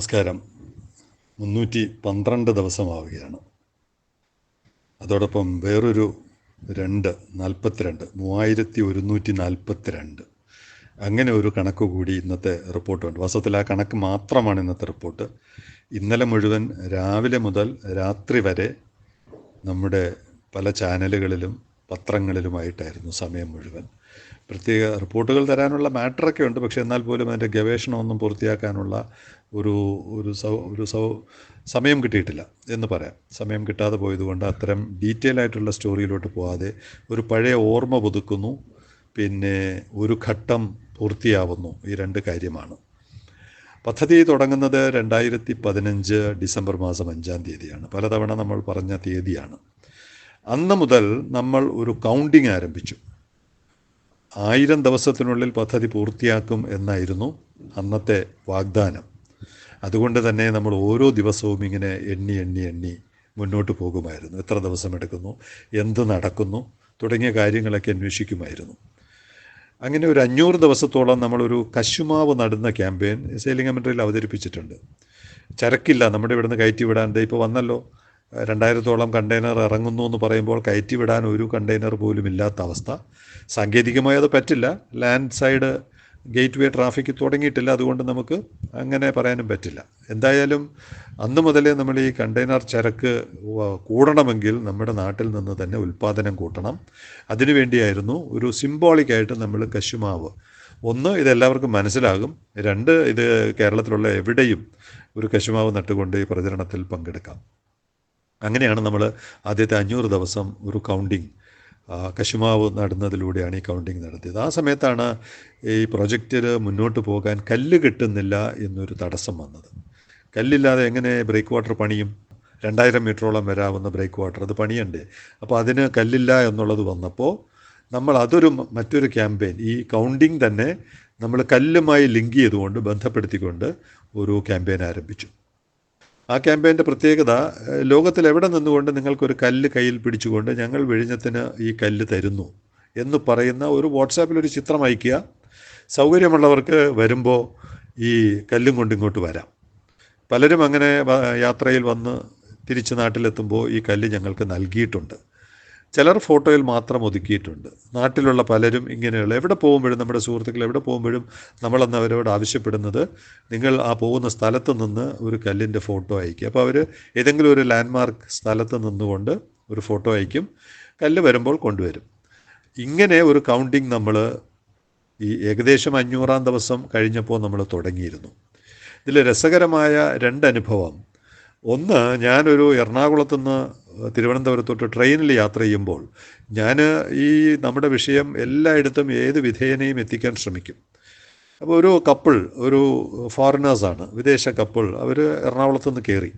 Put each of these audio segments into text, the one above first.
നമസ്കാരം. മുന്നൂറ്റി പന്ത്രണ്ട് ദിവസമാവുകയാണ്. അതോടൊപ്പം വേറൊരു രണ്ട് നാൽപ്പത്തിരണ്ട് മൂവായിരത്തി ഒരുന്നൂറ്റി നാൽപ്പത്തിരണ്ട്. അങ്ങനെ ഒരു കണക്ക് കൂടി ഇന്നത്തെ റിപ്പോർട്ടുണ്ട്. വാസ്തവത്തിൽ ആ കണക്ക് മാത്രമാണ് ഇന്നത്തെ റിപ്പോർട്ട്. ഇന്നലെ മുഴുവൻ രാവിലെ മുതൽ രാത്രി വരെ നമ്മുടെ പല ചാനലുകളിലും പത്രങ്ങളിലുമായിട്ടായിരുന്നു സമയം മുഴുവൻ. പ്രത്യേക റിപ്പോർട്ടുകൾ തരാനുള്ള മാറ്ററൊക്കെ ഉണ്ട്. പക്ഷേ എന്നാൽ പോലും അതിന്റെ ഗവേഷണമൊന്നും പൂർത്തിയാക്കാനുള്ള ഒരു ഒരു സൗ ഒരു സൗ സമയം കിട്ടിയിട്ടില്ല എന്ന് പറയാം. സമയം കിട്ടാതെ പോയതുകൊണ്ട് അത്തരം ഡീറ്റെയിൽ ആയിട്ടുള്ള സ്റ്റോറിയിലോട്ട് പോകാതെ ഒരു പഴയ ഓർമ്മ പുതുക്കുന്നു. പിന്നെ ഒരു ഘട്ടം പൂർത്തിയാവുന്നു. ഈ രണ്ട് കാര്യമാണ്. പദ്ധതി തുടങ്ങുന്നത് രണ്ടായിരത്തി പതിനഞ്ച് ഡിസംബർ മാസം അഞ്ചാം തീയതിയാണ്. പലതവണ നമ്മൾ പറഞ്ഞ തീയതിയാണ്. അന്ന് മുതൽ നമ്മൾ ഒരു കൗണ്ടിങ് ആരംഭിച്ചു. ആയിരം ദിവസത്തിനുള്ളിൽ പദ്ധതി പൂർത്തിയാക്കും എന്നായിരുന്നു അന്നത്തെ വാഗ്ദാനം. അതുകൊണ്ട് തന്നെ നമ്മൾ ഓരോ ദിവസവും ഇങ്ങനെ എണ്ണി എണ്ണി എണ്ണി മുന്നോട്ട് പോകുമായിരുന്നു. എത്ര ദിവസം എടുക്കുന്നു എന്ത് നടക്കുന്നു തുടങ്ങിയ കാര്യങ്ങളൊക്കെ അന്വേഷിക്കുമായിരുന്നു. അങ്ങനെ ഒരു അഞ്ഞൂറ് ദിവസത്തോളം നമ്മളൊരു കശുമാവ് നടുന്ന ക്യാമ്പയിൻ സെയിലിംഗ് കമൻട്രിയിൽ അവതരിപ്പിച്ചിട്ടുണ്ട്. ചരക്കില്ല നമ്മുടെ ഇവിടുന്ന് കയറ്റി വിടാൻ ഇപ്പോൾ വന്നല്ലോ. രണ്ടായിരത്തോളം കണ്ടെയ്നർ ഇറങ്ങുന്നു എന്ന് പറയുമ്പോൾ കയറ്റി വിടാൻ ഒരു കണ്ടെയ്നർ പോലും ഇല്ലാത്ത അവസ്ഥ. സാങ്കേതികമായി അത് പറ്റില്ല. Land side gateway traffic തുടങ്ങിയിട്ടില്ല. അതുകൊണ്ട് നമുക്ക് അങ്ങനെ പറയാനും പറ്റില്ല. എന്തായാലും അന്ന് മുതലേ നമ്മൾ ഈ കണ്ടെയ്നർ ചരക്ക് കൂടണമെങ്കിൽ നമ്മുടെ നാട്ടിൽ നിന്ന് തന്നെ ഉൽപ്പാദനം കൂട്ടണം. അതിനുവേണ്ടിയായിരുന്നു ഒരു സിംബോളിക്കായിട്ട് നമ്മൾ കശുമാവ്. ഒന്ന് ഇതെല്ലാവർക്കും മനസ്സിലാകും. രണ്ട് ഇത് കേരളത്തിലുള്ള എവിടെയും ഒരു കശുമാവ് നട്ടുകൊണ്ട് ഈ പ്രചരണത്തിൽ പങ്കെടുക്കാം. അങ്ങനെയാണ് നമ്മൾ ആദ്യത്തെ അഞ്ഞൂറ് ദിവസം ഒരു കൗണ്ടിങ് കശുമാവ് നടുന്നതിലൂടെയാണ് ഈ കൗണ്ടിങ് നടത്തിയത്. ആ സമയത്താണ് ഈ പ്രൊജക്റ്റിൽ മുന്നോട്ട് പോകാൻ കല്ല് കിട്ടുന്നില്ല എന്നൊരു തടസ്സം വന്നത്. കല്ലില്ലാതെ എങ്ങനെ ബ്രേക്ക് വാട്ടർ പണിയും? രണ്ടായിരം മീറ്ററോളം വരാവുന്ന ബ്രേക്ക് വാട്ടർ അത് പണിയണ്ടേ? അപ്പോൾ അതിന് കല്ലില്ല എന്നുള്ളത് വന്നപ്പോൾ നമ്മൾ അതൊരു മറ്റൊരു ക്യാമ്പയിൻ ഈ കൗണ്ടിങ് തന്നെ നമ്മൾ കല്ലുമായി ലിങ്ക് ചെയ്തുകൊണ്ട് ബന്ധപ്പെടുത്തിക്കൊണ്ട് ഒരു ക്യാമ്പയിൻ ആരംഭിച്ചു. ആ ക്യാമ്പയിന്റെ പ്രത്യേകത ലോകത്തിൽ എവിടെ നിന്നുകൊണ്ട് നിങ്ങൾക്കൊരു കല്ല് കയ്യിൽ പിടിച്ചുകൊണ്ട് ഞങ്ങൾ വിഴിഞ്ഞത്തിന് ഈ കല്ല് തരുന്നു എന്ന് പറയുന്ന ഒരു വാട്സാപ്പിൽ ഒരു ചിത്രം അയക്കുക സൗകര്യമുള്ളവർക്ക് വരുമ്പോൾ ഈ കല്ലും കൊണ്ട് ഇങ്ങോട്ട് വരാം. പലരും അങ്ങനെ യാത്രയിൽ വന്ന് തിരിച്ച് നാട്ടിലെത്തുമ്പോൾ ഈ കല്ല് ഞങ്ങൾക്ക് നൽകിയിട്ടുണ്ട്. ചിലർ ഫോട്ടോയിൽ മാത്രം ഒതുക്കിയിട്ടുണ്ട്. നാട്ടിലുള്ള പലരും ഇങ്ങനെയുള്ള എവിടെ പോകുമ്പോഴും നമ്മുടെ സുഹൃത്തുക്കൾ എവിടെ പോകുമ്പോഴും നമ്മളന്ന് അവരോട് ആവശ്യപ്പെടുന്നത് നിങ്ങൾ ആ പോകുന്ന സ്ഥലത്ത് നിന്ന് ഒരു കല്ലിന്റെ ഫോട്ടോ അയക്കുക അപ്പോൾ അവർ ഏതെങ്കിലും ഒരു ലാൻഡ്മാർക്ക് സ്ഥലത്ത് നിന്നുകൊണ്ട് ഒരു ഫോട്ടോ അയക്കും കല്ല് വരുമ്പോൾ കൊണ്ടുവരും. ഇങ്ങനെ ഒരു കൗണ്ടിങ് നമ്മൾ ഈ ഏകദേശം അഞ്ഞൂറാം ദിവസം കഴിഞ്ഞപ്പോൾ നമ്മൾ തുടങ്ങിയിരുന്നു. ഇതിൽ രസകരമായ രണ്ടനുഭവം ഒന്ന് ഞാനൊരു എറണാകുളത്ത് നിന്ന് തിരുവനന്തപുരത്തോട്ട് ട്രെയിനിൽ യാത്ര ചെയ്യുമ്പോൾ ഞാൻ ഈ നമ്മുടെ വിഷയം എല്ലായിടത്തും ഏത് വിധേയനെയും എത്തിക്കാൻ ശ്രമിക്കും. അപ്പോൾ ഒരു കപ്പിൾ ഒരു ഫോറിനേഴ്സാണ് വിദേശ കപ്പിൾ അവർ എറണാകുളത്ത് നിന്ന് കയറി.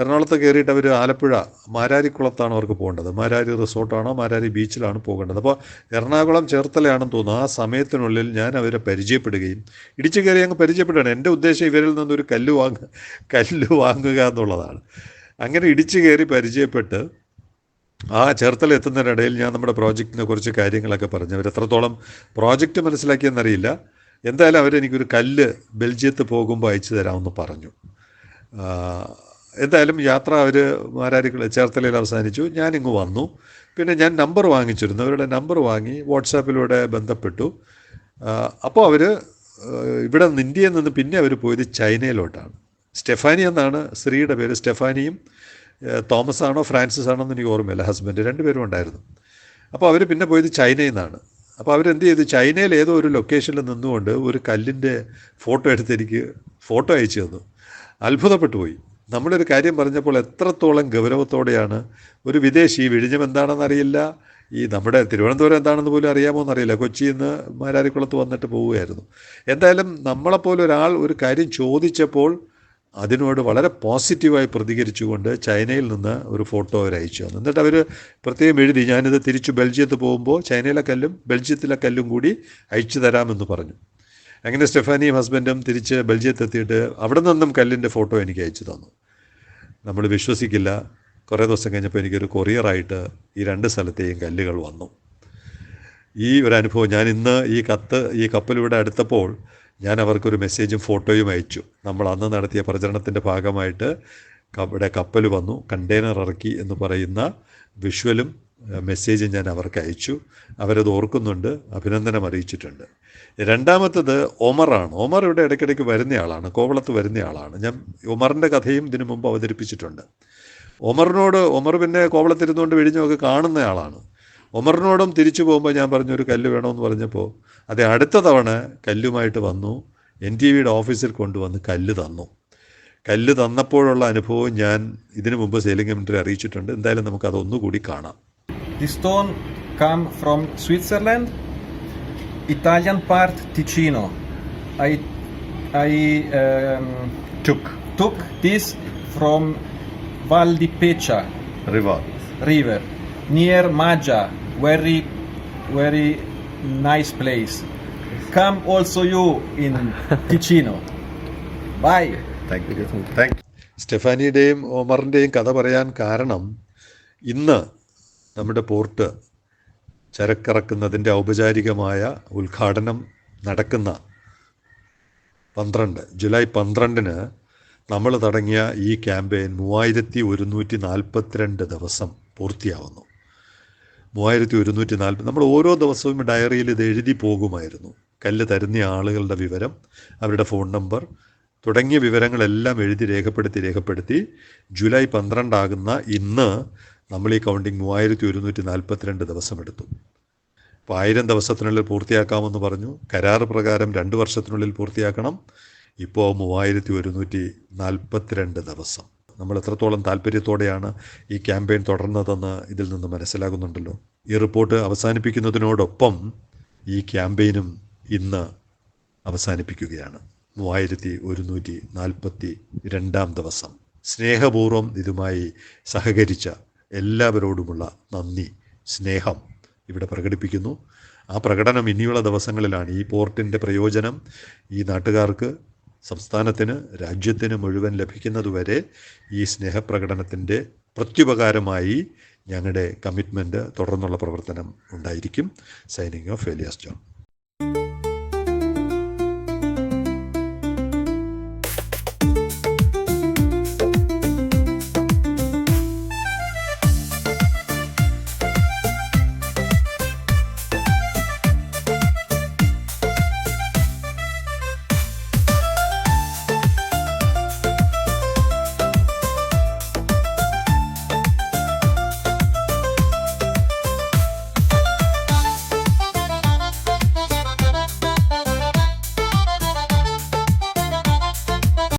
എറണാകുളത്ത് കയറിയിട്ട് അവർ ആലപ്പുഴ മാരാരിക്കുളത്താണ് അവർക്ക് പോകേണ്ടത്. മാരാരി റിസോർട്ടാണോ മാരാരി ബീച്ചിലാണ് പോകേണ്ടത്. അപ്പോൾ എറണാകുളം ചേർത്തലയാണെന്ന് തോന്നുന്നു. ആ സമയത്തിനുള്ളിൽ ഞാൻ അവരെ പരിചയപ്പെടുകയും ഇടിച്ചു കയറി അങ്ങ് പരിചയപ്പെടുകയാണ്. എന്റെ ഉദ്ദേശം ഇവരിൽ നിന്നൊരു കല്ല് വാങ്ങുക കല്ല് വാങ്ങുക എന്നുള്ളതാണ്. അങ്ങനെ ഇടിച്ചു കയറി പരിചയപ്പെട്ട് ആ ചേർത്തല എത്തുന്നതിനിടയിൽ ഞാൻ നമ്മുടെ പ്രോജക്റ്റിനെ കുറിച്ച് കാര്യങ്ങളൊക്കെ പറഞ്ഞു. അവർ എത്രത്തോളം പ്രോജക്റ്റ് മനസ്സിലാക്കിയെന്നറിയില്ല. എന്തായാലും അവരെനിക്കൊരു കല്ല് ബെൽജിയത്ത് പോകുമ്പോൾ അയച്ചു തരാമെന്ന് പറഞ്ഞു. എന്തായാലും യാത്ര അവർ മാരാരിക്കുള്ള ചേർത്തലയിൽ അവസാനിച്ചു. ഞാനിങ്ങ് വന്നു. പിന്നെ ഞാൻ നമ്പർ വാങ്ങിച്ചിരുന്നു. അവരുടെ നമ്പർ വാങ്ങി വാട്സാപ്പിലൂടെ ബന്ധപ്പെട്ടു. അപ്പോൾ അവർ ഇവിടെ നിന്ന് ഇന്ത്യയിൽ നിന്ന് പിന്നെ അവർ പോയത് ചൈനയിലോട്ടാണ്. സ്റ്റെഫാനി എന്നാണ് സ്ത്രീയുടെ പേര്. സ്റ്റെഫാനിയും തോമസ് ആണോ ഫ്രാൻസിസ് ആണോ എന്ന് എനിക്ക് ഓർമ്മയില്ല. ഹസ്ബൻഡ് രണ്ടുപേരും ഉണ്ടായിരുന്നു. അപ്പോൾ അവർ പിന്നെ പോയത് ചൈനയിൽ നിന്നാണ്. അപ്പോൾ അവരെന്ത് ചെയ്തു? ചൈനയിൽ ഏതോ ഒരു ലൊക്കേഷനിൽ നിന്നുകൊണ്ട് ഒരു കല്ലിന്റെ ഫോട്ടോ എടുത്ത് എനിക്ക് ഫോട്ടോ അയച്ചു തന്നു. അത്ഭുതപ്പെട്ടു പോയി. നമ്മളൊരു കാര്യം പറഞ്ഞപ്പോൾ എത്രത്തോളം ഗൗരവത്തോടെയാണ് ഒരു വിദേശി വിഴിഞ്ഞം എന്താണെന്നറിയില്ല ഈ നമ്മുടെ തിരുവനന്തപുരം എന്താണെന്ന് പോലും അറിയാമോ എന്നറിയില്ല കൊച്ചിയിൽ നിന്ന് മാരാരിക്കുളത്ത് വന്നിട്ട് പോവുകയായിരുന്നു. എന്തായാലും നമ്മളെപ്പോലെ ഒരാൾ ഒരു കാര്യം ചോദിച്ചപ്പോൾ അതിനോട് വളരെ പോസിറ്റീവായി പ്രതികരിച്ചുകൊണ്ട് ചൈനയിൽ നിന്ന് ഒരു ഫോട്ടോ അവർ അയച്ചു തന്നു. എന്നിട്ട് അവർ പ്രത്യേകം എഴുതി ഞാനിത് തിരിച്ചു ബെൽജിയത്ത് പോകുമ്പോൾ ചൈനയിലെ കല്ലും ബെൽജിയത്തിലെ കല്ലും കൂടി അയച്ചു തരാമെന്ന് പറഞ്ഞു. അങ്ങനെ സ്റ്റെഫാനിയും ഹസ്ബൻഡും തിരിച്ച് ബെൽജിയത്ത് എത്തിയിട്ട് അവിടെ നിന്നും കല്ലിന്റെ ഫോട്ടോ എനിക്ക് അയച്ചു തന്നു. നമ്മൾ വിശ്വസിക്കില്ല. കുറേ ദിവസം കഴിഞ്ഞപ്പോൾ എനിക്കൊരു കൊറിയറായിട്ട് ഈ രണ്ട് സ്ഥലത്തെയും കല്ലുകൾ വന്നു. ഈ ഒരു അനുഭവം ഞാൻ ഇന്ന് ഈ കത്ത് ഈ കപ്പലിവിടെ അടുത്തപ്പോൾ ഞാൻ അവർക്കൊരു മെസ്സേജും ഫോട്ടോയും അയച്ചു. നമ്മൾ അന്ന് നടത്തിയ പ്രചരണത്തിന്റെ ഭാഗമായിട്ട് ഇവിടെ കപ്പൽ വന്നു കണ്ടെയ്നർ ഇറക്കി എന്ന് പറയുന്ന വിഷ്വലും മെസ്സേജും ഞാൻ അവർക്ക് അയച്ചു. അവരത് ഓർക്കുന്നുണ്ട് അഭിനന്ദനം അറിയിച്ചിട്ടുണ്ട്. രണ്ടാമത്തത് ഒമറാണ്. ഒമർ ഇവിടെ ഇടയ്ക്കിടയ്ക്ക് വരുന്നയാളാണ് കോവളത്ത് വരുന്നയാളാണ്. ഞാൻ ഒമറിന്റെ കഥയും ഇതിനു മുമ്പ് അവതരിപ്പിച്ചിട്ടുണ്ട്. ഒമറിനോട് ഒമർ പിന്നെ കോവളത്തിരുന്നുകൊണ്ട് വിഴിഞ്ഞൊക്കെ കാണുന്നയാളാണ്. ഒമറിനോടും തിരിച്ചു പോകുമ്പോൾ ഞാൻ പറഞ്ഞു ഒരു കല്ല് വേണമെന്ന് പറഞ്ഞപ്പോൾ അത് അടുത്ത തവണ കല്ലുമായിട്ട് വന്നു. എൻ ടി വിയുടെ ഓഫീസിൽ കൊണ്ടുവന്ന് കല്ല് തന്നു. കല്ല് തന്നപ്പോഴുള്ള അനുഭവം ഞാൻ ഇതിനു മുമ്പ് സെയിലിംഗ് കമ്മിറ്റി അറിയിച്ചിട്ടുണ്ട്. എന്തായാലും നമുക്ക് അതൊന്നുകൂടി കാണാം. The stone come from Switzerland, Italian part Ticino. I I um, took. Took this from Val di Pecha river. river. Near Maja, Very very nice place. Come also you in Ticino. Bye. Thank you thank സ്റ്റെഫാനിയുടെയും ഒമറിന്റെയും കഥ പറയാൻ കാരണം ഇന്ന് നമ്മുടെ port ചരക്കിറക്കുന്നതിന്റെ ഔപചാരികമായ ഉദ്ഘാടനം നടക്കുന്ന പന്ത്രണ്ട് ജൂലൈ പന്ത്രണ്ടിന് നമ്മൾ തുടങ്ങിയ ഈ ക്യാമ്പയിൻ മൂവായിരത്തി ഒരുന്നൂറ്റി നാൽപ്പത്തിരണ്ട് ദിവസം പൂർത്തിയാവുന്നു മൂവായിരത്തി ഒരുന്നൂറ്റി നാൽപ്പത് നമ്മൾ ഓരോ ദിവസവും ഡയറിയിൽ ഇത് എഴുതി പോകുമായിരുന്നു. കല്ല് തരുന്ന ആളുകളുടെ വിവരം അവരുടെ ഫോൺ നമ്പർ തുടങ്ങിയ വിവരങ്ങളെല്ലാം എഴുതി രേഖപ്പെടുത്തി രേഖപ്പെടുത്തി ജൂലൈ പന്ത്രണ്ടാകുന്ന ഇന്ന് നമ്മൾ ഈ കൗണ്ടിങ് മൂവായിരത്തി ഒരുന്നൂറ്റി നാൽപ്പത്തിരണ്ട് ദിവസമെടുത്തു. അപ്പോൾ ആയിരം ദിവസത്തിനുള്ളിൽ പൂർത്തിയാക്കാമെന്ന് പറഞ്ഞു. കരാർ പ്രകാരം രണ്ട് വർഷത്തിനുള്ളിൽ പൂർത്തിയാക്കണം. ഇപ്പോൾ മൂവായിരത്തി ഒരുന്നൂറ്റി നാൽപ്പത്തിരണ്ട് ദിവസം. നമ്മൾ എത്രത്തോളം താല്പര്യത്തോടെയാണ് ഈ ക്യാമ്പയിൻ തുടർന്നതെന്ന് ഇതിൽ നിന്ന് മനസ്സിലാകുന്നുണ്ടല്ലോ. ഈ റിപ്പോർട്ട് അവസാനിപ്പിക്കുന്നതിനോടൊപ്പം ഈ ക്യാമ്പയിനും ഇന്ന് അവസാനിപ്പിക്കുകയാണ്. മൂവായിരത്തി ഒരുന്നൂറ്റി നാൽപ്പത്തി രണ്ടാം ദിവസം. സ്നേഹപൂർവം ഇതുമായി സഹകരിച്ച എല്ലാവരോടുമുള്ള നന്ദി സ്നേഹം ഇവിടെ പ്രകടിപ്പിക്കുന്നു. ആ പ്രകടനം ഇനിയുള്ള ദിവസങ്ങളിലാണ് ഈ പോർട്ടിന്റെ പ്രയോജനം. ഈ നാട്ടുകാർക്ക് സംസ്ഥാനത്തിന് രാജ്യത്തിന് മുഴുവൻ ലഭിക്കുന്നതുവരെ ഈ സ്നേഹപ്രകടനത്തിന്റെ പ്രത്യുപകാരമായി ഞങ്ങളുടെ കമ്മിറ്റ്മെന്റ് തുടർന്നുള്ള പ്രവർത്തനം ഉണ്ടായിരിക്കും. Signing off Elias John